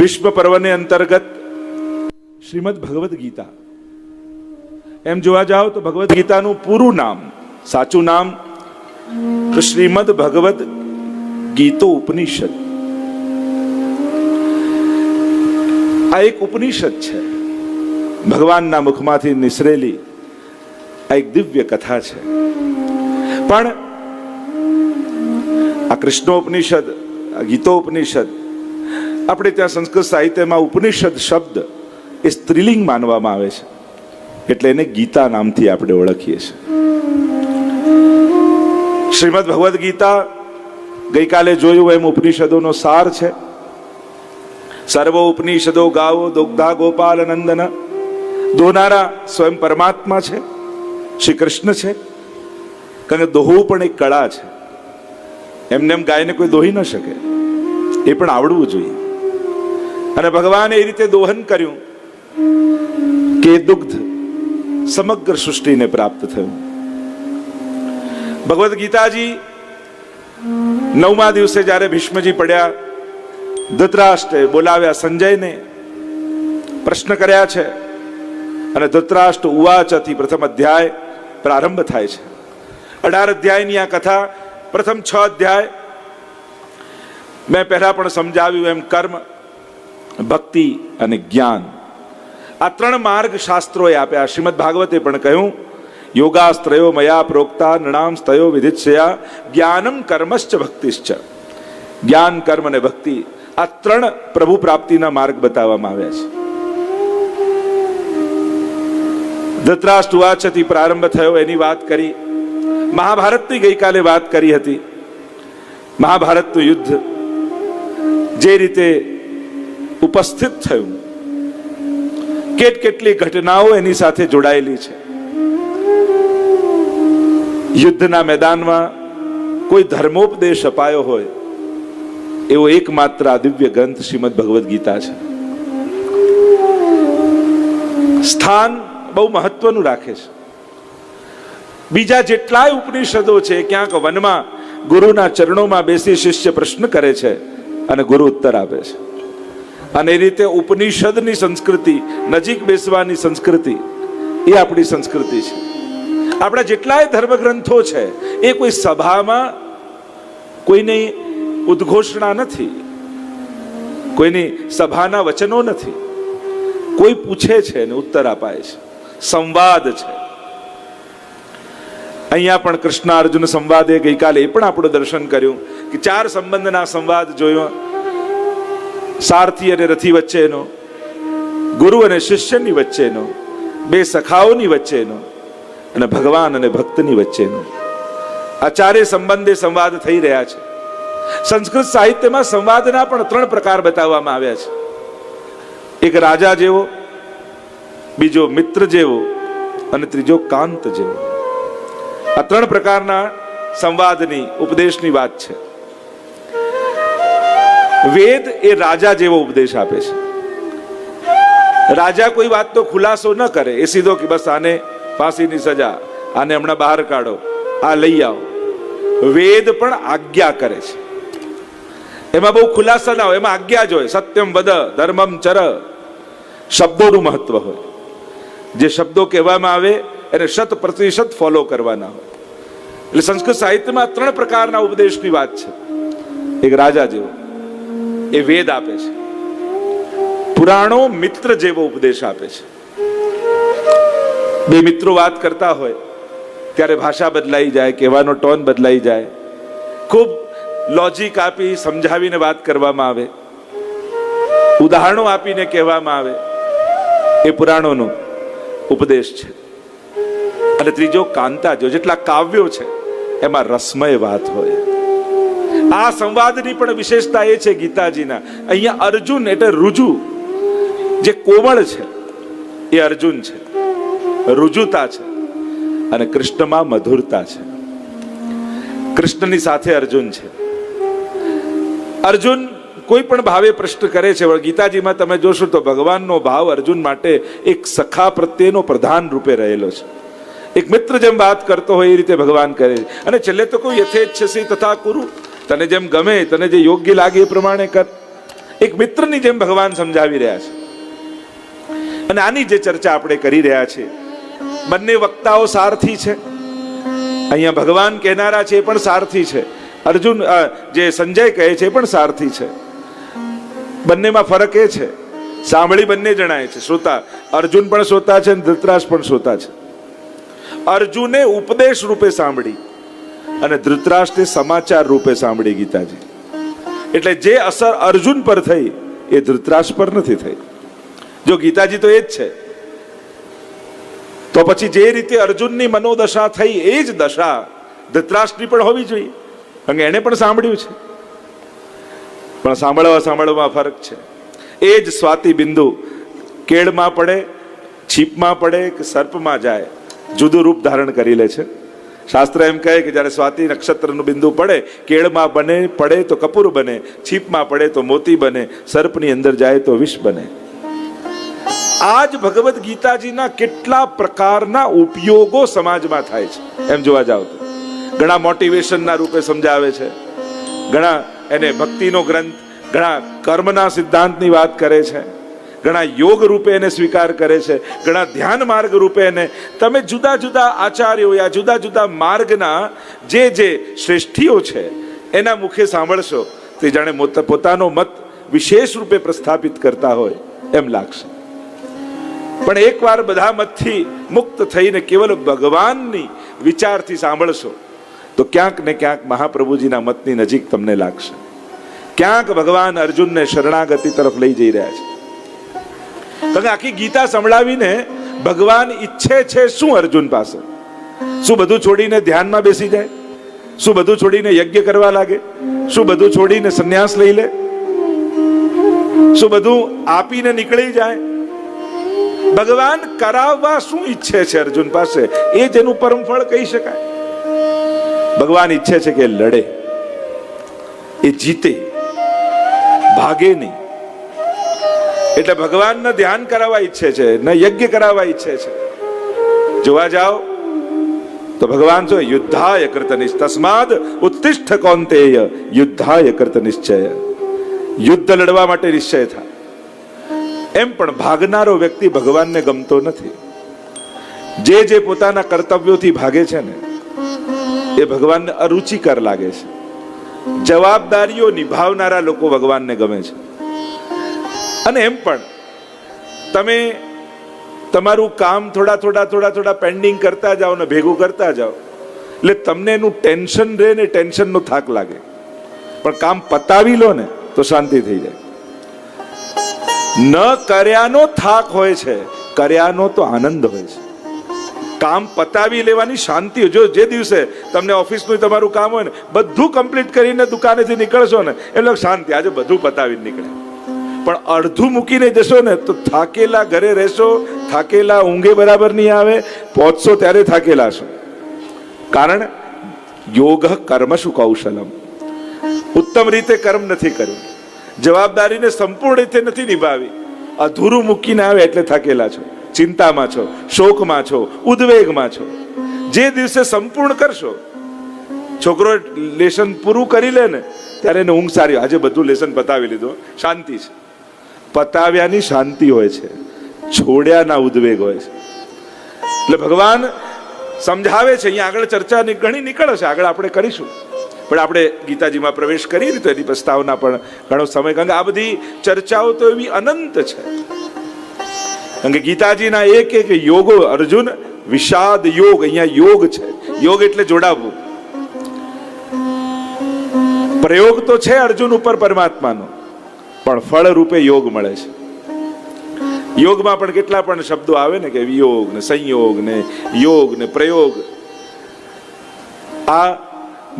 ભીષ્મ પર્વને અંતર્ગત શ્રીમદ ભગવદ્ ગીતા. એમ જોવા જાઓ તો ભગવદ્ ગીતાનું પૂરું નામ, સાચું નામ શ્રીમદ ભગવદ ગીતો ઉપનિષદ. આ એક ઉપનિષદ છે. ભગવાનના મુખમાંથી નિસરેલી આ એક દિવ્ય કથા છે. પણ આ કૃષ્ણોપનિષદ, આ ગીતોપનિષદ આપણે ત્યાં સંસ્કૃત સાહિત્યમાં ઉપનિષદ શબ્દ એ સ્ત્રીલિંગ માનવામાં આવે છે. એટલે એને ગીતા નામથી આપણે ઓળખીએ છીએ. શ્રીમદ ભગવદ્ ગીતા ગઈકાલે જોયું એમ ઉપનિષદોનો સાર છે. સર્વ ઉપનિષદો ગાવો દુગ્ધા ગોપાલ નંદન. દોનારા સ્વયં પરમાત્મા છે શ્રી કૃષ્ણ છે, કારણ કે દોહવું પણ એક કળા છે. એમને એમ ગાયને કોઈ દોહી ન શકે. એ પણ આવડવું જોઈએ. અને ભગવાને એ રીતે દોહન કર્યું કે દુગ્ધ સમગ્ર સૃષ્ટિને પ્રાપ્ત થયું. ભગવદ્ ગીતાજી નવમા દિવસે જ્યારે ભીષ્મજી પડ્યા ધૃતરાષ્ટ્રે બોલાવ્યા સંજયને, પ્રશ્ન કર્યા છે અને ધૃતરાષ્ટ્ર ઉવાચથી પ્રથમ અધ્યાય પ્રારંભ થાય છે. અઢાર અધ્યાયની આ કથા, પ્રથમ છ અધ્યાય, મેં પહેલા પણ સમજાવ્યું એમ કર્મ ભક્તિ અને જ્ઞાન. આ ત્રણ માર્ગ શાસ્ત્રોએ આપ્યા. શ્રીમદ ભાગવતે પણ કહ્યું, યોગાસ્ત્રયો મયા પ્રોક્તા નૃણામ સ્તયો વિધિત્સયા જ્ઞાનમ કર્મશ્ચ ભક્તિશ્ચ. જ્ઞાન, કર્મ અને ભક્તિ આ ત્રણ પ્રભુ પ્રાપ્તિના માર્ગ બતાવવામાં આવ્યા છે. ધૃતરાષ્ટ્ર વાચથી પ્રારંભ થયો, એની વાત કરી. મહાભારતની ગઈકાલે વાત કરી હતી. મહાભારતનું યુદ્ધ. જે રીતે ઉપસ્થિત થયું. કેટ કેટલી ઘટનાઓ એની સાથે જોડાયેલી છે. યુદ્ધના મેદાનમાં કોઈ ધર્મોપદેશ અપાયો હોય, એવો એકમાત્ર આ દિવ્ય ગ્રંથ શ્રીમદ ભગવદ્ ગીતા છે. સ્થાન બહુ મહત્વનું રાખે છે. બીજા જેટલાય ઉપનિષદો છે, ક્યાંક વનમાં ગુરુના ચરણોમાં બેસી શિષ્ય પ્રશ્ન કરે છે અને ગુરુ ઉત્તર આપે છે. અને એ રીતે ઉપનિષદની સંસ્કૃતિ, નજીક બેસવાની સંસ્કૃતિ, એ આપણી સંસ્કૃતિ છે. આપણા જેટલાય ધર્મગ્રંથો છે, એ કોઈ સભામાં કોઈની ઉદ્ઘોષણા નથી, કોઈની સભાના વચનો નથી. કોઈ પૂછે છે ને ઉત્તર અપાય છે. સંવાદ છે. અહીંયા પણ કૃષ્ણ અર્જુન સંવાદે ગઈકાલે એ પણ આપણું દર્શન કર્યું કે ચાર સંબંધના સંવાદ જોયો. સારથી અને રથી વચ્ચેનો ગુરુ અને શિષ્યની વચ્ચેનો, બે સખાઓની વચ્ચેનો અને ભગવાન અને ભક્તની વચ્ચેનો. આ ચારે સંબંધે સંવાદ થઈ રહ્યા છે. સંસ્કૃત સાહિત્યમાં સંવાદના પણ ત્રણ પ્રકાર બતાવવામાં આવ્યા છે. એક રાજા જેવો, બીજો મિત્ર જેવો અને ત્રીજો કાંત જેવો. આ ત્રણ પ્રકારના સંવાદની, ઉપદેશની વાત છે. વેદ એ રાજા જેવો ઉપદેશ આપે છે. રાજા કોઈ વાત તો ખુલાસો ન કરે, એ સીધો કે બસ આને ફાંસીની સજા, આને હમણાં બહાર કાઢો, આ લઈ આવો. વેદ પણ આજ્ઞા કરે છે. એમાં બહુ ખુલાસા ના હોય, એમાં આજ્ઞા જ હોય. સત્યમ વદ, ધર્મમ ચર. શબ્દોનું મહત્વ હોય. જે શબ્દો કહેવામાં આવે, એને શત પ્રતિશત ફોલો કરવાના હોય. એટલે સંસ્કૃત સાહિત્યમાં ત્રણ પ્રકારના ઉપદેશની વાત છે. એક રાજા જેવો. એ વેદ આપે છે. પુરાણો મિત્ર જેવો ઉપદેશ આપે છે. બે મિત્રો વાત કરતા હોય, ત્યારે ભાષા બદલાઈ જાય, કહેવાનો ટોન બદલાઈ જાય. ખૂબ લોજિક આપી સમજાવીને વાત કરવામાં આવે. ઉદાહરણો આપીને કહેવામાં આવે. એ પુરાણોનો ઉપદેશ છે. અને ત્રીજો કાંતા જો જેટલા કાવ્યો છે, એમાં રસમય વાત હોય. આ સંવાદની પણ વિશેષતા એ છે ગીતાજીના. અહીંયા અર્જુન એટલે રુજુ. જે કોમળ છે, એ અર્જુન છે. રુજુતા છે અને કૃષ્ણમાં મધુરતા છે. કૃષ્ણની સાથે અર્જુન છે. અર્જુન કોઈ પણ ભાવે પ્રશ્ન કરે છે ગીતાજીમાં તમે જોશો તો ભગવાનનો ભાવ અર્જુન માટે એક સખા પ્રત્યેનો પ્રધાન રૂપે રહેલો છે. એક મિત્ર જેમ વાત કરતો હોય એ રીતે ભગવાન કરે છે. અને છેલ્લે તો કોઈ યથેચ્છસી તથા કુરુ તને જેમ ગમે, તને જે યોગ્ય લાગે એ પ્રમાણે કર. એક મિત્રની જેમ ભગવાન સમજાવી રહ્યા છે. અને આની જે ચર્ચા આપણે કરી રહ્યા છીએ બંને વક્તાઓ સારથી છે. અહીંયા ભગવાન કહેનારા છે એ પણ સારથી છે. અર્જુન જે સંજય કહે છે એ પણ સારથી છે. બંનેમાં ફરક એ છે. સાંભળી બંને જણાય છે. શ્રોતા, અર્જુન પણ શ્રોતા છે અને ધૃતરાજ પણ શ્રોતા છે. અર્જુને ઉપદેશ રૂપે સાંભળી. અને ધૃતરાષ્ટ્રે સમાચાર રૂપે સાંભળી ગીતાજી. એટલે જે અસર અર્જુન પર થઈ, એ ધૃતરાષ્ટ્ર પર નથી થઈ. જો ગીતાજી તો એ જ છે. તો પછી જે રીતે અર્જુનની મનોદશા થઈ, એ જ દશા ધૃતરાષ્ટ્રની પણ હોવી જોઈએ. કારણ કે એણે પણ સાંભળ્યું છે. પણ સાંભળવા સાંભળવામાં ફરક છે. એ જ સ્વાતિ બિંદુ કેળમાં પડે, છીપમાં પડે કે સર્પમાં જાય, જુદું રૂપ ધારણ કરી લે છે. શાસ્ત્ર એમ કહે કે જ્યારે સ્વાતિ નક્ષત્રનું બિંદુ પડે, કેળમાં બને, પડે તો કપૂર બને, છીપમાં પડે તો મોતી બને, સર્પની અંદર જાય તો વિષ બને. આ જ ભગવદ્ ગીતાજીના કેટલા પ્રકારના ઉપયોગો સમાજમાં થાય છે. એમ જોવા જાવ તો. ઘણા મોટિવેશનના રૂપે સમજાવે છે. ઘણા એને ભક્તિનો ગ્રંથ, ઘણા કર્મના સિદ્ધાંતની વાત કરે છે. ઘણા યોગ રૂપે એને સ્વીકાર કરે છે, ઘણા ધ્યાન માર્ગ રૂપે એને. તમે જુદા જુદા આચાર્યો યા જુદા જુદા માર્ગના જે જે શ્રેષ્ઠીઓ છે, એના મુખે સાંભળશો, તે જાણે પોતાનો મત વિશેષ રૂપે પ્રસ્થાપિત કરતા હોય એમ લાગશે. પણ એકવાર બધા મતથી મુક્ત થઈને કેવલ ભગવાનની વિચારથી સાંભળશો, તો ક્યાંક ને ક્યાંક મહાપ્રભુજીના મતની નજીક તમને લાગશે. ક્યાંક ભગવાન અર્જુનને શરણાગતિ તરફ લઈ જઈ રહ્યા છે. કે આખી ગીતા સંભળાવીને ભગવાન ઈચ્છે છે શું અર્જુન પાસે? શું બધું છોડીને ધ્યાનમાં બેસી જાય? શું બધું છોડીને યજ્ઞ કરવા લાગે? શું બધું છોડીને સંન્યાસ લઈ લે? શું બધું આપીને નીકળી જાય? ભગવાન કરાવવા શું ઈચ્છે છે અર્જુન પાસે? એ જેનું પરમ ફળ કહી શકાય. ભગવાન ઈચ્છે છે કે લડે. એ જીતે. ભાગે નહીં. એટલે ભગવાનને ધ્યાન કરાવવા ઈચ્છે છે, ન યજ્ઞ કરાવવા ઈચ્છે છે. જોવા જાઓ, તો ભગવાન જો યુદ્ધાય કૃત તસ્માદ ઉત્તિષ્ઠ કૌંતેય, યુદ્ધાય કૃત નિશ્ચય. યુદ્ધ લડવા માટે નિશ્ચય થાય એમ પણ ભાગનારો વ્યક્તિ ભગવાનને ગમતો નથી. જે જે પોતાના કર્તવ્યોથી ભાગે છે ને, એ ભગવાનને અરુચિકર લાગે છે. જવાબદારીઓ નિભાવનારા લોકો ભગવાનને ગમે છે. અને એમ પણ તમે તમારું કામ થોડા થોડા થોડા થોડા પેન્ડિંગ કરતા જાઓ ને ભેગું કરતા જાઓ. એટલે તમને એનું ટેન્શન રહે ને ટેન્શનનો થાક લાગે. પણ કામ પતાવી લો ને તો શાંતિ થઈ જાય. ન કર્યાનો થાક હોય છે, કર્યાનો તો આનંદ હોય છે. કામ પતાવી લેવાની શાંતિ જો જે દિવસે તમને ઓફિસનું તમારું કામ હોય ને, બધું કમ્પ્લીટ કરીને દુકાનેથી નીકળશો ને, એટલે શાંતિ. આજે બધું પતાવીને નીકળે. પણ અડધું મૂકીને જશો ને તો થાકેલા ઘરે રહેશો, થાકેલા ઊંઘે બરાબર નહીં આવે, પહોંચશો ત્યારે થાકેલા છો કારણ યોગ કર્મ શું કૌશલમ? ઉત્તમ રીતે કર્મ નથી કર્યું. જવાબદારીને સંપૂર્ણ રીતે નથી નિભાવી. અધૂરું મૂકીને આવે એટલે થાકેલા છો, ચિંતામાં છો, શોકમાં છો, ઉદ્વેગમાં છો. જે દિવસે સંપૂર્ણ કરશો, છોકરો લેસન પૂરું કરી લે ને, ત્યારે એને ઊંઘ સારી આજે બધું લેસન બતાવી લીધું શાંતિ છે. પતાવ્યાની શાંતિ હોય છે, છોડ્યાના ઉદ્વેગ હોય છે. એટલે ભગવાન સમજાવે છે, અહીંયા આગળ ચર્ચા ઘણી નીકળે છે, આગળ આપણે કરીશું. પણ આપણે ગીતાજીમાં પ્રવેશ કરીએ તો એની પ્રસ્તાવના પણ ઘણો સમય કારણ કે આ બધી ચર્ચાઓ તો એવી અનંત છે. કારણ કે ગીતાજીના એક એક યોગો, અર્જુન, વિષાદ યોગ, અહીંયા યોગ છે. યોગ એટલે જોડાવવું. પ્રયોગ તો છે અર્જુન ઉપર પરમાત્માનો. પણ ફળ રૂપે યોગ મળે છે. યોગમાં પણ કેટલા પણ શબ્દો આવે ને કે વિયોગ ને સંયોગ ને યોગ ને પ્રયોગ. આ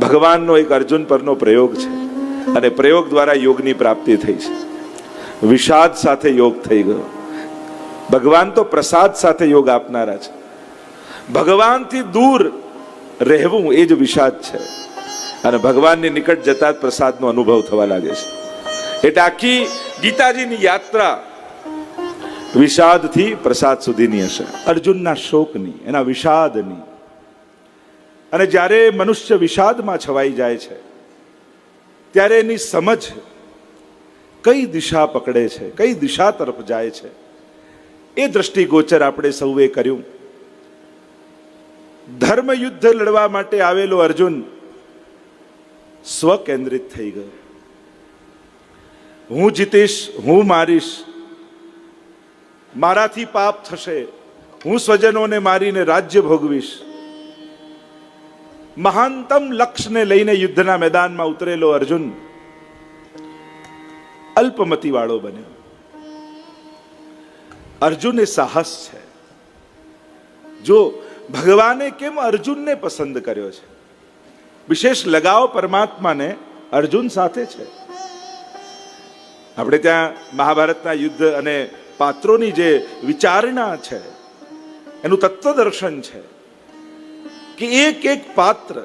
ભગવાનનો એક અર્જુન પરનો પ્રયોગ છે અને પ્રયોગ દ્વારા યોગની પ્રાપ્તિ થઈ છે. વિષાદ સાથે યોગ થઈ ગયો. ભગવાન તો પ્રસાદ સાથે યોગ આપનારા છે. ભગવાનથી દૂર રહેવું એ જ વિષાદ છે. અને ભગવાનની નિકટ જતા જ પ્રસાદનો અનુભવ થવા લાગે છે. એટલે આખી ગીતાજીની યાત્રા વિષાદથી પ્રસાદ સુધીની હશે. અર્જુનના શોકની, એના વિષાદની. અને જ્યારે મનુષ્ય વિષાદમાં છવાઈ જાય છે, ત્યારે એની સમજ કઈ દિશા પકડે છે, કઈ દિશા તરફ જાય છે, એ દ્રષ્ટિગોચર આપણે સૌએ કર્યું. ધર્મયુદ્ધ લડવા માટે આવેલો અર્જુન સ્વકેન્દ્રિત થઈ ગયો. હું જીતીશ, હું મારીશ. મારાથી પાપ થશે. હું સ્વજનોને મારીને રાજ્ય ભોગવીશ. મહાનતમ લક્ષ્યને લઈને યુદ્ધના મેદાનમાં ઉતરેલો અર્જુન અલ્પમતી વાળો બન્યો. અર્જુન એ સાહસ છે. જો ભગવાને કેમ અર્જુનને પસંદ કર્યો છે? વિશેષ લગાવ પરમાત્માને અર્જુન સાથે છે. આપણે ત્યાં મહાભારતના યુદ્ધ અને પાત્રોની જે વિચારણા છે, એનું તત્વદર્શન છે કે એક એક પાત્ર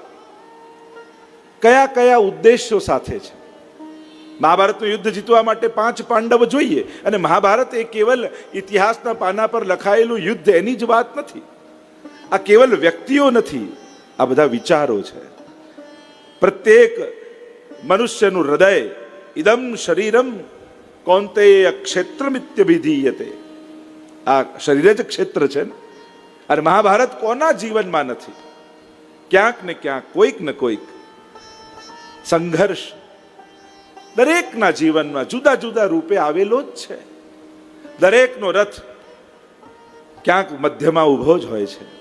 કયા કયા ઉદ્દેશ્યો સાથે છે. મહાભારતનું યુદ્ધ જીતવા માટે પાંચ પાંડવ જોઈએ અને મહાભારત એ કેવલ ઇતિહાસના પાના પર લખાયેલું યુદ્ધ એની જ વાત નથી. આ કેવલ વ્યક્તિઓ નથી, આ બધા વિચારો છે. પ્રત્યેક મનુષ્યનું હૃદય ઇદમ શરીરમ કોંતે ક્ષેત્રમિત્યભિધીયતે. આ શરીર જ ક્ષેત્ર છે ને? અને મહાભારત કોના જીવનમાં નથી? ક્યાંક ને ક્યાંક, કોઈક ને કોઈક સંઘર્ષ દરેકના જીવનમાં જુદા જુદા રૂપે આવેલો જ છે. દરેકનો રથ ક્યાંક મધ્યમાં ઊભો જ હોય છે.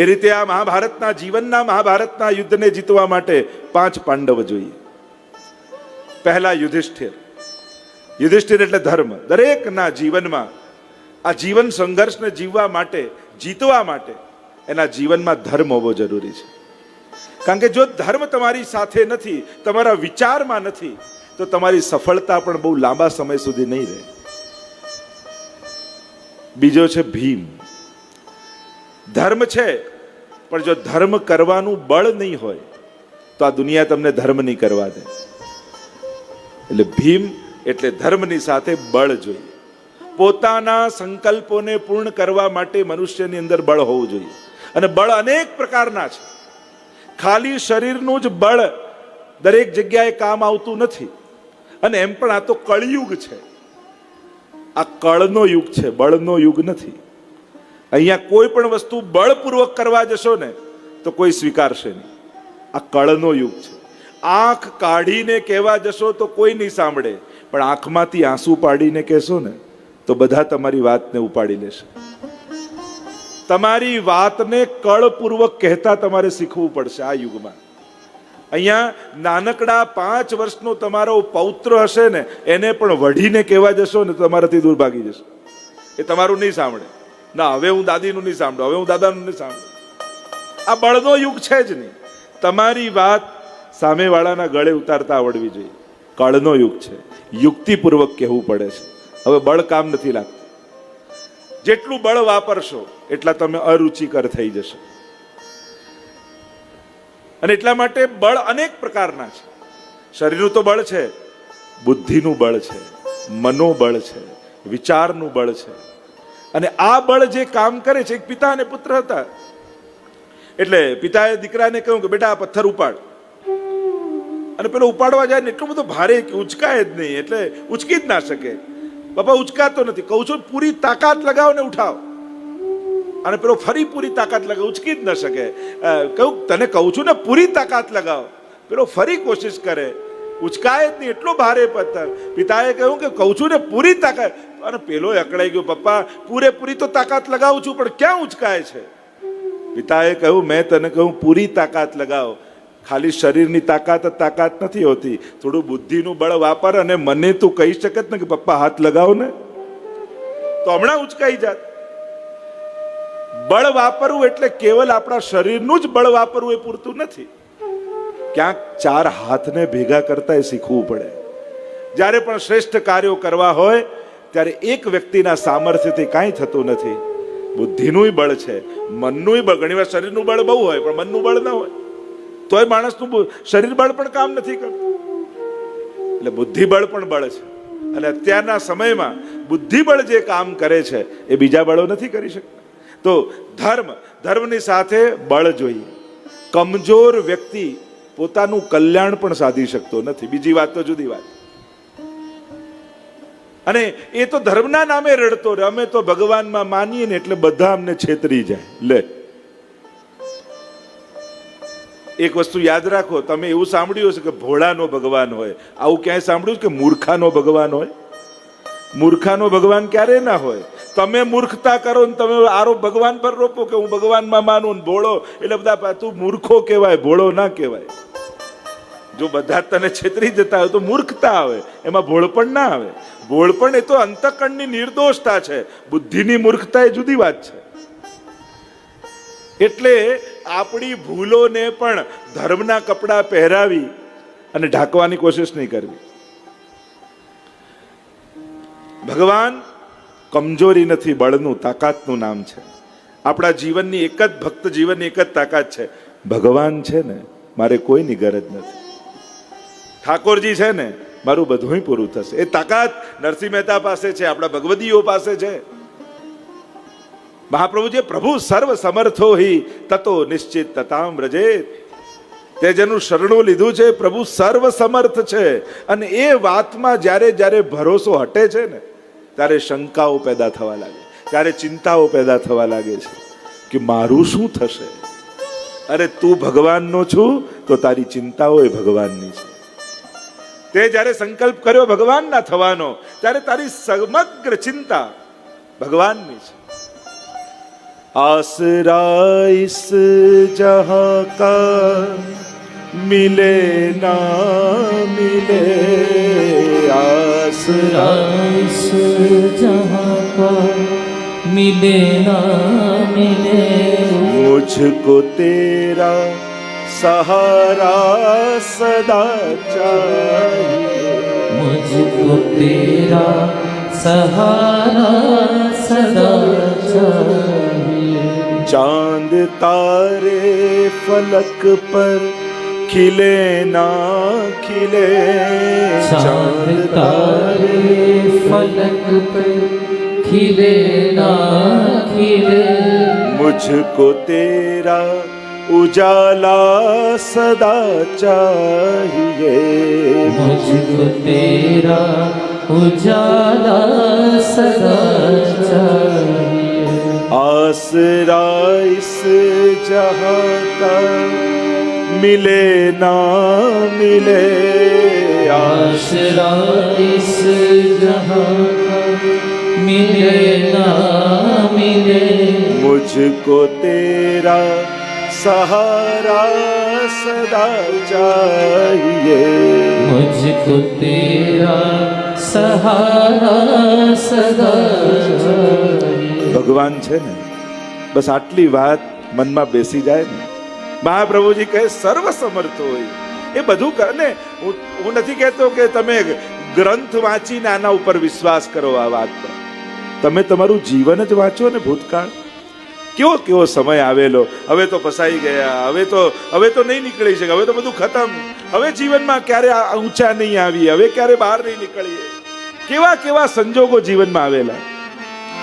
એ રીતે આ મહાભારતના જીવનના, મહાભારતના યુદ્ધને જીતવા માટે પાંચ પાંડવ જોઈએ. પહેલા યુધિષ્ઠિર. યુધિષ્ઠિર એટલે ધર્મ. દરેકના જીવનમાં આ જીવન સંઘર્ષને જીવવા માટે, જીતવા માટે એના જીવનમાં ધર્મ હોવો જરૂરી છે. કારણ કે જો ધર્મ તમારી સાથે નથી, તમારા વિચારમાં નથી, તો તમારી સફળતા પણ બહુ લાંબા સમય સુધી નહીં રહે. બીજો છે ભીમ. ધર્મ છે, પણ જો ધર્મ કરવાનું બળ નહીં હોય, તો આ દુનિયા તમને ધર્મ નહીં કરવા દે. એટલે ભીમ એટલે ધર્મની સાથે બળ જોઈએ. પોતાના સંકલ્પોને પૂર્ણ કરવા માટે મનુષ્યની અંદર બળ હોવું જોઈએ. અને બળ અનેક પ્રકારના છે. ખાલી શરીરનું જ બળ દરેક જગ્યાએ કામ આવતું નથી. અને એમ પણ આ તો કળયુગ છે. આ કળનો યુગ છે, બળનો યુગ નથી. અહીંયા કોઈ પણ વસ્તુ બળપૂર્વક કરવા જશો ને, તો કોઈ સ્વીકારશે નહીં. આ કળનો યુગ છે. આંખ કાઢીને કહેવા જશો તો કોઈ નહીં સાંભળે. પણ આંખમાંથી આંસુ પાડીને કહેશો ને, તો બધા તમારી વાતને ઉપાડી લેશે. તમારી વાતને કળપૂર્વક કહેતા તમારે શીખવું પડશે આ યુગમાં. અહીંયા નાનકડા પાંચ વર્ષનો તમારો પૌત્ર હશે ને, એને પણ વઢીને કહેવા જશો ને તમારાથી દૂર ભાગી જશો. એ તમારું નહીં સાંભળે. ના, હવે હું દાદીનું નહીં સાંભળું, હવે હું દાદાનું નહીં સાંભળું. આ બળનો યુગ છે જ નહીં. તમારી વાત સામેવાળાના ગળે ઉતારતા આવડવી જોઈએ. કળનો યુગ છે. યુક્તિપૂર્વક કહેવું પડે છે. હવે બળ કામ નથી લાગતું. જેટલું બળ વાપરશો, એટલા તમે અરુચિકર થઈ જશો. અને એટલા માટે બળ અનેક પ્રકારના છે. શરીરનું તો બળ છે, બુદ્ધિનું બળ છે મનોબળ છે, વિચારનું બળ છે. અને આ બળ જે કામ કરે છે એક પિતા અને પુત્ર હતા. એટલે પિતાએ દીકરાને કહ્યું કે, બેટા, આ પથ્થર ઉપાડ. અને પેલો ઉપાડવા જાય ને એટલો બધો ભારે કે ઉચકાય જ નહીં, એટલે ઉચકી જ ના શકે. બાપા, ઉચકાતો નથી. કહું છું, પૂરી તાકાત લગાવો ને ઉઠાવ. અને પેલો ફરી પૂરી તાકાત લગાવ, ઉચકી જ ન શકે. કહું, તને કહું છું ને, પૂરી તાકાત લગાવ. પેલો ફરી કોશિશ કરે. ઉચકાય જ નહીં, એટલો ભારે પથ્થર. પિતાએ કહ્યું કે, કહું છું ને, પૂરી તાકાત. અને પેલો અકળાઈ ગયો, પપ્પા, પૂરેપૂરી તો તાકાત લગાવું છું, પણ ક્યાં ઉચકાય છે? પિતાએ કહ્યું, મેં તને કહ્યું, પૂરી તાકાત લગાવ. ખાલી શરીરની તાકાત તાકાત નથી હોતી. થોડું બુદ્ધિનું બળ વાપર અને મને તું કહી શકે ને કે પપ્પા હાથ લગાવ ને. તો હમણાં ઉચકાઈ જાત. બળ વાપરવું એટલે કેવલ આપણા શરીરનું જ બળ વાપરવું એ પૂરતું નથી. ક્યાંક ચાર હાથને ભેગા કરતા એ શીખવું પડે. જ્યારે પણ શ્રેષ્ઠ કાર્યો કરવા હોય, ત્યારે એક વ્યક્તિના સામર્થ્યથી કાંઈ થતું નથી. બુદ્ધિનું બળ છે. મનનું બળ. ઘણીવાર શરીરનું બળ બહુ હોય, પણ મનનું બળ ના હોય. તોય માણસનું શરીર બળ પણ કામ નથી કરતું. એટલે બુદ્ધિબળ પણ બળ છે. અને અત્યારના સમયમાં બુદ્ધિબળ જે કામ કરે છે, એ બીજા બળો નથી કરી શકતા. તો ધર્મ, ધર્મની સાથે બળ જોઈએ. કમજોર વ્યક્તિ પોતાનું કલ્યાણ પણ સાધી શકતો નથી. બીજી વાત તો જુદી વાત. અને એ તો ધર્મના નામે રડતો રહે. અમે તો ભગવાનમાં માનીએ ને એટલે બધા અમને છેતરી જાય. લે. એક વસ્તુ યાદ રાખો, તમે એવું સાંભળ્યું હશે કે ભોળાનો ભગવાન હોય. આવું ક્યાંય સાંભળ્યું કે મૂર્ખાનો ભગવાન હોય? મૂર્ખાનો ભગવાન ક્યારે ના હોય? તમે મૂર્ખતા કરો ને તમે આરોપ ભગવાન પર રોપો કે હું ભગવાનમાં માનું ને ભોળો? એટલે બધા તું મૂર્ખો કહેવાય, ભોળો ના કહેવાય. જો બધા તને છેતરી જતા હોય તો મૂર્ખતા આવે, એમાં ભોળપણ ના આવે. ભોળપણ એ તો અંતકણની નિર્દોષતા છે. બુદ્ધિની મૂર્ખતા એ જુદી વાત છે. એટલે આપણી ભૂલોને પણ ધર્મના કપડાં પહેરાવી અને ઢાંકવાની કોશિશ નહીં કરવી. ભગવાન કમજોરી નથી, બળનું, તાકાતનું નામ છે. આપણા જીવનની એક જ ભક્ત જીવનની એક જ તાકાત છે. ભગવાન છે ને, મારે કોઈની ગરજ નથી. ઠાકોરજી છે ને, મારું બધું પૂરું થશે. એ તાકાત નરસિંહ મહેતા પાસે છે, આપણા ભગવદીઓ પાસે છે. મહાપ્રભુ જે પ્રભુ સર્વ સમર્થો હિ, તતો નિશ્ચિત તતામ રજે તે જેનું શરણું લીધું છે, પ્રભુ સર્વ સમર્થ છે. અને એ વાતમાં જ્યારે જ્યારે ભરોસો હટે છે ને, ત્યારે શંકાઓ પેદા થવા લાગે. ત્યારે ચિંતાઓ પેદા થવા લાગે છે કે મારું શું થશે? અરે તું ભગવાનનો છું, તો તારી ચિંતાઓ એ ભગવાનની છે. તે જ્યારે સંકલ્પ કર્યો ભગવાનના થવાનો, ત્યારે તારી સમગ્ર ચિંતા ભગવાનની છે. आसरा इस जहां का मिले ना मिले आसरा इस जहाँ का मिले ना मिले मुझको तेरा सहारा सदा चाहिए मुझको तेरा सहारा सदा चाहिए चांद तारे फलक पर खिले ना खिले चांद तारे फलक पे खिले ना खिले मुझको तेरा उजाला सदा चाहिए मुझको तेरा उजाला सदा चाहिए आसरा इस जहां का मिले ना मिले आसरा इस जहाँ का मिले ना मिले मुझको तेरा सहारा सदा चाहिए मुझको तेरा सहारा सदा चाहिए ભગવાન છે ને, બસ આટલી વાત મનમાં બેસી જાય ને. મહાપ્રભુજી કહે સર્વ સમર્થ હોય. એ બધું કરે ને, હું નથી કહેતો કે તમે ગ્રંથ વાંચીને આના ઉપર વિશ્વાસ કરો આ વાત પર. તમે તમારું જીવન જ વાંચો ને ભૂતકાળ. કેવો કેવો સમય આવેલો. હવે તો ફસાઈ ગયા, હવે તો હવે તો નહીં નીકળી શકે હવે તો બધું ખતમ. હવે જીવનમાં ક્યારે ઊંચા નહીં આવી હવે ક્યારે બહાર નહીં નીકળીએ. કેવા કેવા સંજોગો જીવનમાં આવેલા.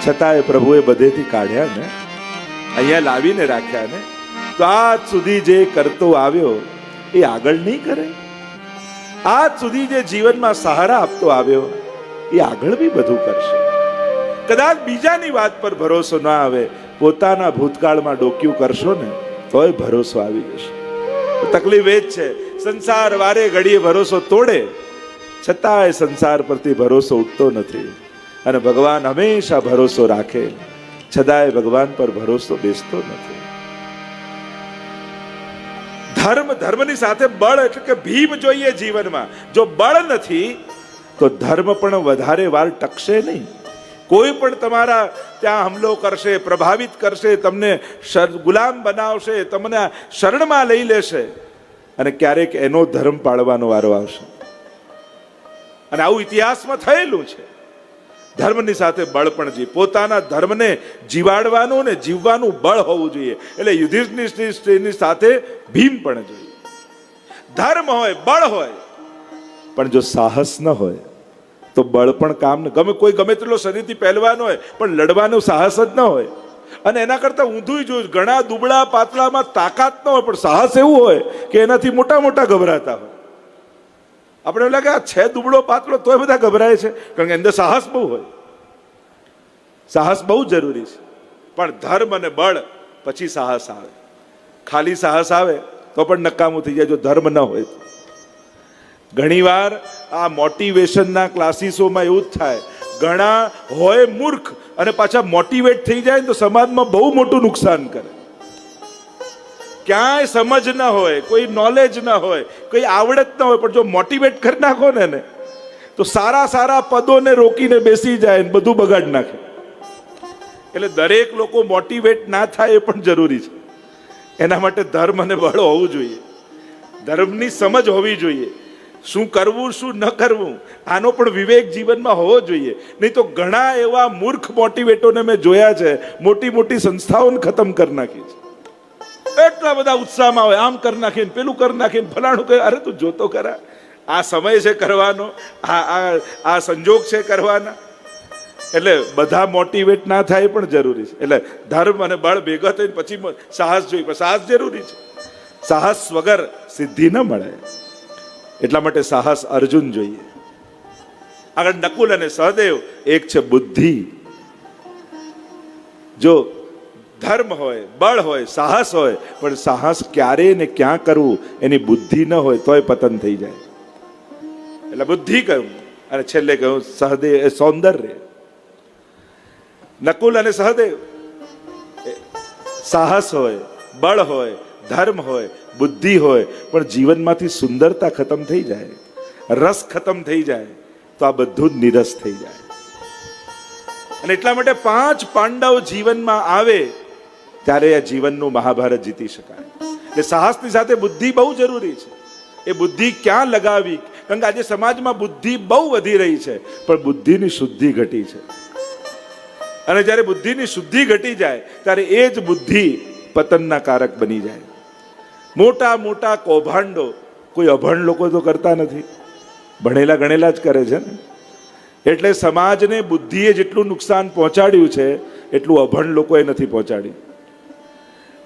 છતાંય પ્રભુએ બધેથી કાઢ્યા ને, અહીંયા લાવીને રાખ્યા ને, તો આજ સુધી જે કરતો આવ્યો એ આગળ નહીં કરે? આજ સુધી જે જીવનમાં સહારા આપતો આવ્યો એ આગળ બી બધું કરશે. કદાચ બીજાની વાત પર ભરોસો ના આવે, પોતાના ભૂતકાળમાં ડોક્યું કરશો ને, તોય ભરોસો આવી જશે. તકલીફ એ જ છે, સંસાર વારે ઘડીએ ભરોસો તોડે, છતાંય સંસાર પરથી ભરોસો ઉઠતો નથી. અને ભગવાન હંમેશા ભરોસો રાખે. છતાંય ભગવાન પર ભરોસો બેસતો નથી. ધર્મ ધર્મની સાથે બળ એટલે કે ભીમ જોઈએ જીવનમાં. જો બળ નથી, તો ધર્મ પણ વધારે વાર ટકશે નહીં. કોઈ પણ તમારા ત્યાં હુમલો કરશે, પ્રભાવિત કરશે, તમને ગુલામ બનાવશે, તમને શરણમાં લઈ લેશે. અને ક્યારેક એનો ધર્મ પાળવાનો વારો આવશે. અને આવું ઇતિહાસમાં થયેલું છે. ધર્મની સાથે બળ પણ જોઈએ પોતાના ધર્મને જીવાડવાનું ને જીવવાનું બળ હોવું જોઈએ. એટલે યુધિષ્ઠિરની સાથે ભીમ પણ જોઈએ ધર્મ હોય, બળ હોય, પણ જો સાહસ ન હોય, તો બળ પણ કામ ન, ગમે કોઈ ગમે તેટલો શરીરથી પહેલવાનો હોય, પણ લડવાનું સાહસ જ ન હોય. અને એના કરતાં ઊંધું જોયું ઘણા દુબળા પાતળામાં તાકાત ન હોય, પણ સાહસ એવું હોય કે એનાથી મોટા મોટા ગભરાતા હોય. આપણે લાગે, આ છે દુબળો પાતળો તોય બધા ગભરાય છે. કારણ કે અંદર સાહસ બહુ હોય. સાહસ બહુ જરૂરી છે. પણ ધર્મ અને બળ પછી સાહસ આવે. ખાલી સાહસ આવે તો પણ નકામું થઈ જાય જો ધર્મ ન હોય ઘણીવાર આ મોટિવેશનના ક્લાસીસોમાં એવું જ થાય. ઘણા હોય મૂર્ખ અને પાછા મોટિવેટ થઈ જાય તો સમાજમાં બહુ મોટું નુકસાન કરે. ક્યાંય સમજ ન હોય, કોઈ નોલેજ ન હોય, કોઈ આવડત ન હોય, પણ જો મોટિવેટ કરી નાખો ને એને, તો સારા સારા પદોને રોકીને બેસી જાય ને બધું બગાડી નાખે. એટલે દરેક લોકો મોટિવેટ ના થાય એ પણ જરૂરી છે. એના માટે ધર્મ અને બળ હોવું જોઈએ. ધર્મની સમજ હોવી જોઈએ. શું કરવું, શું ન કરવું, આનો પણ વિવેક જીવનમાં હોવો જોઈએ. નહીં તો ઘણા એવા મૂર્ખ મોટિવેટોને મેં જોયા છે મોટી મોટી સંસ્થાઓને ખતમ કરી નાખી છે. એટલા બધા ઉત્સાહમાં હોય, આમ કરી નાખીને, પેલું કરી નાખીને, ફલાણું કહે અરે તું જોતો કરા આ સમય છે કરવાનો, આ આ આ સંજોગ છે કરવાના. એટલે બધા મોટિવેટ ના થાય પણ જરૂરી છે. એટલે ધર્મ અને બળ ભેગા થઈને પછી સાહસ જોઈએ, પણ સાહસ જરૂરી છે. સાહસ વગર સિદ્ધિ ન મળે. એટલા માટે સાહસ અર્જુન જોઈએ. આગળ નકુલ અને સહદેવ, એક છે બુદ્ધિ. જો ધર્મ હોય, બળ હોય, સાહસ હોય, પણ સાહસ ક્યારે ને ક્યાં કરવું? એની બુદ્ધિ ન હોય તોય પતન થઈ જાય. એટલે બુદ્ધિ કહ્યું અને છેલ્લે કહ્યું, સહદેવ, એ સૌંદર્ય. નકુલ અને સહદેવ. સાહસ હોય, બળ હોય, ધર્મ હોય, બુદ્ધિ હોય, પણ જીવનમાંથી સુંદરતા ખતમ થઈ જાય. રસ ખતમ થઈ જાય, તો આ બધું જ નિરસ થઈ જાય. અને એટલા માટે પાંચ પાંડવ જીવનમાં આવે ત્યારે આ જીવનનું મહાભારત જીતી શકાય. એટલે સાહસની સાથે બુદ્ધિ બહુ જરૂરી છે. એ બુદ્ધિ ક્યાં લગાવી? કારણ કે આજે સમાજમાં બુદ્ધિ બહુ વધી રહી છે, પણ બુદ્ધિની શુદ્ધિ ઘટી છે. અને જ્યારે બુદ્ધિની શુદ્ધિ ઘટી જાય, ત્યારે એ જ બુદ્ધિ પતનના કારક બની જાય. મોટા મોટા કૌભાંડો કોઈ અભણ લોકો તો કરતા નથી. ભણેલા ગણેલા જ કરે છે ને. એટલે સમાજને બુદ્ધિએ જેટલું નુકસાન પહોંચાડ્યું છે, એટલું અભણ લોકોએ નથી પહોંચાડ્યું.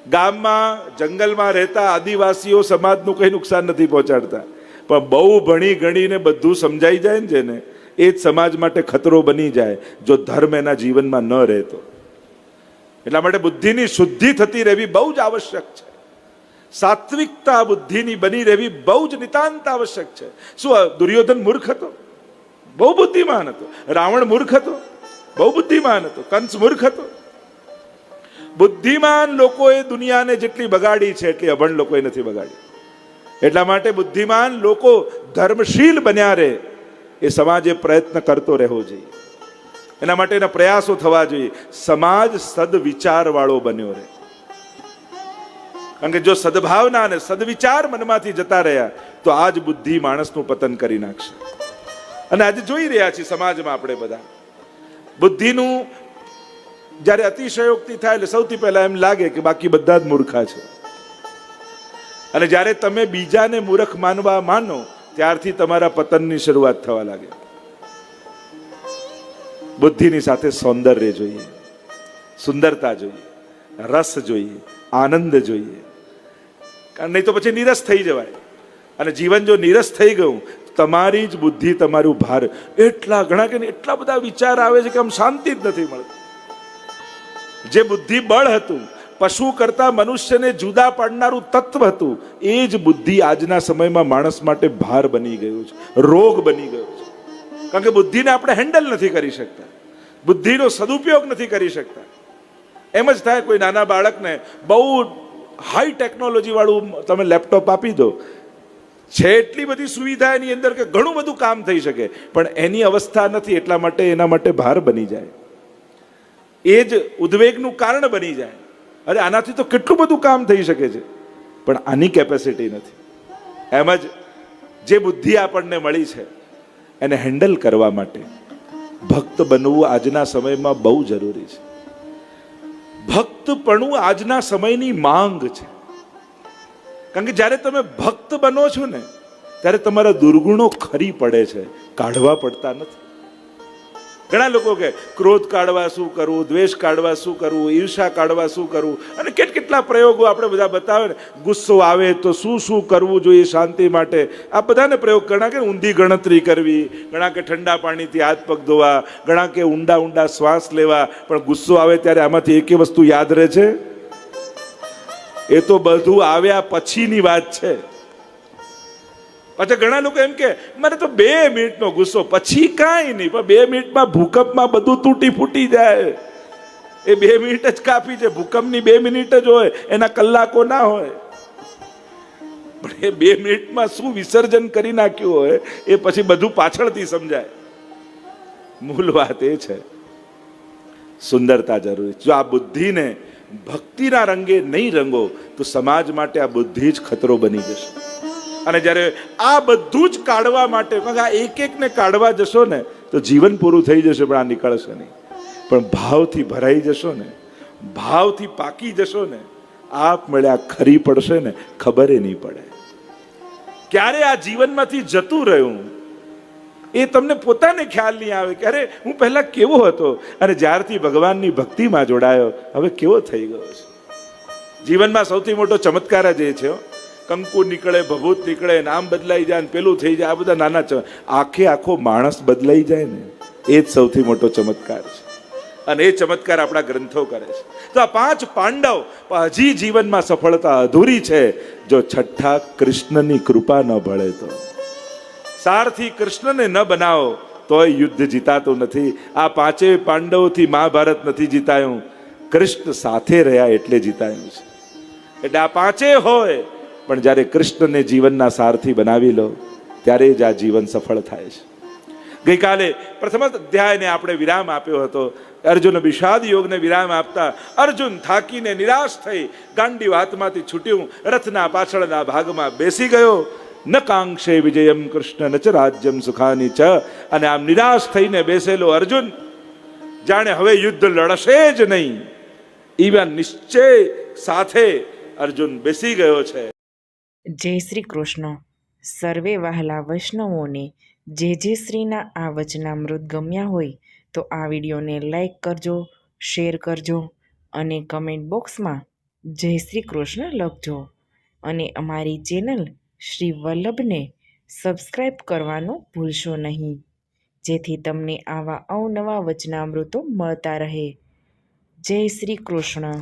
ગામમાં, જંગલમાં રહેતા આદિવાસીઓ સમાજનું કંઈ નુકસાન નથી પહોંચાડતા. પણ બહુ ભણી ગણીને બધું સમજાઈ જાય ને જેને, એ જ સમાજ માટે ખતરો બની જાય, જો ધર્મ એના જીવનમાં ન રહેતો. એટલા માટે બુદ્ધિની શુદ્ધિ થતી રહેવી બહુ જ આવશ્યક છે. સાત્વિકતા બુદ્ધિની બની રહેવી બહુ જ નિતાંત આવશ્યક છે. શું દુર્યોધન મૂર્ખ હતો? બહુ બુદ્ધિમાન હતો. રાવણ મૂર્ખ હતો? બહુ બુદ્ધિમાન હતો. કંસ મૂર્ખ હતો? બુદ્ધિમાન લોકોએ દુનિયાને જેટલી બગાડી છે એટલી અભણ લોકોએ નથી બગાડી. એટલા માટે બુદ્ધિમાન લોકો ધર્મશીલ બન્યા રહે એ સમાજે પ્રયત્ન કરતો રહેવો જોઈએ. એના માટેના પ્રયાસો થવા જોઈએ. સમાજ સદવિચારવાળો બન્યો રહે. કારણ કે જો સદભાવના અને સદવિચાર મનમાંથી જતા રહ્યા, તો આ જ બુદ્ધિ માણસનું પતન કરી નાખશે. અને આજે જોઈ રહ્યા છીએ સમાજમાં આપણે બધા. બુદ્ધિનું જ્યારે અતિશયોક્તિ થાય એટલે સૌથી પહેલા એમ લાગે કે બાકી બધા જ મૂર્ખા છે. અને જ્યારે તમે બીજાને મૂર્ખ માનવા માનો, ત્યારથી તમારા પતનની શરૂઆત થવા લાગે. બુદ્ધિની સાથે સૌંદર્ય જોઈએ, સુંદરતા જોઈએ, રસ જોઈએ, આનંદ જોઈએ. કારણ નહીં તો પછી નિરસ થઈ જવાય. અને જીવન જો નિરસ થઈ ગયું, તમારી જ બુદ્ધિ, તમારું ભાર, એટલા ઘણા કે એટલા બધા વિચાર આવે છે કે આમ શાંતિ જ નથી મળતી. જે બુદ્ધિ બળ હતું, પશુ કરતા મનુષ્યને જુદા પાડનારું તત્વ હતું, એ જ બુદ્ધિ આજના સમયમાં માણસ માટે ભાર બની ગયું છે, રોગ બની ગયો છે. કારણ કે બુદ્ધિને આપણે હેન્ડલ નથી કરી શકતા, બુદ્ધિનો સદુપયોગ નથી કરી શકતા. એમ જ થાય કોઈ નાના બાળકને બહુ હાઈ ટેકનોલોજી વાળું તમે લેપટોપ આપી દો, છે એટલી બધી સુવિધા એની અંદર કે ઘણું બધું કામ થઈ શકે, પણ એની અવસ્થા નથી, એટલા માટે એના માટે ભાર બની જાય. એ જ ઉદ્વેગનું કારણ બની જાય. અરે આનાથી તો કેટલું બધું કામ થઈ શકે છે. પણ આની કેપેસિટી નથી. એમ જ જે બુદ્ધિ આપણને મળી છે, એને હેન્ડલ કરવા માટે ભક્ત બનવું આજના સમયમાં બહુ જરૂરી છે. ભક્તપણું આજના સમયની માંગ છે. કારણ કે જ્યારે તમે ભક્ત બનો છો ને, ત્યારે તમારા દુર્ગુણો ખરી પડે છે, કાઢવા પડતા નથી. ઘણા લોકો કે ક્રોધ કાઢવા શું કરવું દ્વેષ કાઢવા શું કરવું ઈર્ષા કાઢવા શું કરવું અને કેટ કેટલા પ્રયોગો આપણે બધા બતાવે ને? ગુસ્સો આવે તો શું શું કરવું જોઈએ શાંતિ માટે? આ બધાને પ્રયોગ ઘણા કે ઊંધી ગણતરી કરવી, ઘણા કે ઠંડા પાણીથી હાથ પગ ધોવા, ઘણા કે ઊંડા ઊંડા શ્વાસ લેવા. પણ ગુસ્સો આવે ત્યારે આમાંથી એકે વસ્તુ યાદ રહે છે? એ તો બધું આવ્યા પછીની વાત છે. પાછા ઘણા લોકો એમ કે મને તો બે મિનિટનો ગુસ્સો, પછી કાંઈ નહીં, પણ બે મિનિટમાં ભૂકંપમાં બધું તૂટી ફૂટી જાય. એ બે મિનિટ જ કાપી છે. ભૂકંપની બે મિનિટ જ હોય, એના કલાકો ના હોય. પણ એ બે મિનિટમાં શું વિસર્જન કરી નાખ્યું હોય, એ પછી બધું પાછળથી સમજાય. મૂળ વાત એ છે. સુંદરતા જરૂરી. જો આ બુદ્ધિને ભક્તિના રંગે નહીં રંગો, તો સમાજ માટે આ બુદ્ધિ જ ખતરો બની જશે. અને જ્યારે આ બધું જ કાઢવા માટે આ એક એકને કાઢવા જશો ને, તો જીવન પૂરું થઈ જશે, પણ આ નીકળશે નહીં. પણ ભાવથી ભરાઈ જશો ને, ભાવથી પાકી જશો ને, આપ મળ્યા ખરી પડશે ને, ખબર નહીં પડે. ક્યારે આ જીવનમાંથી જતું રહ્યું? એ તમને પોતાને ખ્યાલ નહીં આવે કે અરે, હું પહેલા કેવો હતો? અને જ્યારથી ભગવાનની ભક્તિમાં જોડાયો, હવે કેવો થઈ ગયો છે? જીવનમાં સૌથી મોટો ચમત્કાર જ એ છે. કંકુ નીકળે, ભભૂત નીકળે, નામ બદલાઈ જાય ને પેલું થઈ જાય. આ બધા નાના આખે આખો માણસ બદલાઈ જાય ને, એ જ સૌથી મોટો ચમત્કાર છે. અને એ ચમત્કાર આપણા ગ્રંથો કરે છે. તો આ પાંચ પાંડવ હજી જીવનમાં સફળતા અધૂરી છે, જો છઠ્ઠા કૃષ્ણની કૃપા ન ભળે તો. સારથી કૃષ્ણને ન બનાવો, તોય યુદ્ધ જીતાતું નથી. આ પાંચેય પાંડવોથી મહાભારત નથી જીતાયું. કૃષ્ણ સાથે રહ્યા એટલે જીતાયું છે. એટલે આ પાંચે હોય પણ જ્યારે કૃષ્ણને જીવનના સારથી બનાવી લો, ત્યારે જ આ જીવન સફળ થાય છે. ગઈકાલે પ્રથમ અધ્યાયને આપણે વિરામ આપ્યો હતો. અર્જુન વિષાદ યોગને વિરામ આપતા અર્જુન થાકીને નિરાશ થઈ ગાંડી વાતમાંથી છૂટ્યું. રથના પાછળના ભાગમાં બેસી ગયો. ન કાંક્ષે વિજયમ કૃષ્ણ ન ચ રાજ્યમ સુખાની ચ. અને આમ નિરાશ થઈને બેસેલો અર્જુન, જાણે હવે યુદ્ધ લડશે જ નહીં. એવા નિશ્ચય સાથે અર્જુન બેસી ગયો છે. જય શ્રી કૃષ્ણ. સર્વે વહાલા વૈષ્ણવોને જે જે શ્રીના આ વચનામૃત ગમ્યા હોય તો આ વિડીયોને લાઈક કરજો, શેર કરજો અને કમેન્ટ બોક્સમાં જય શ્રી કૃષ્ણ લખજો. અને અમારી ચેનલ શ્રી વલ્લભને સબસ્ક્રાઈબ કરવાનું ભૂલશો નહીં. જેથી તમને આવા અવનવા વચનામૃતો મળતા રહે. જય શ્રી કૃષ્ણ.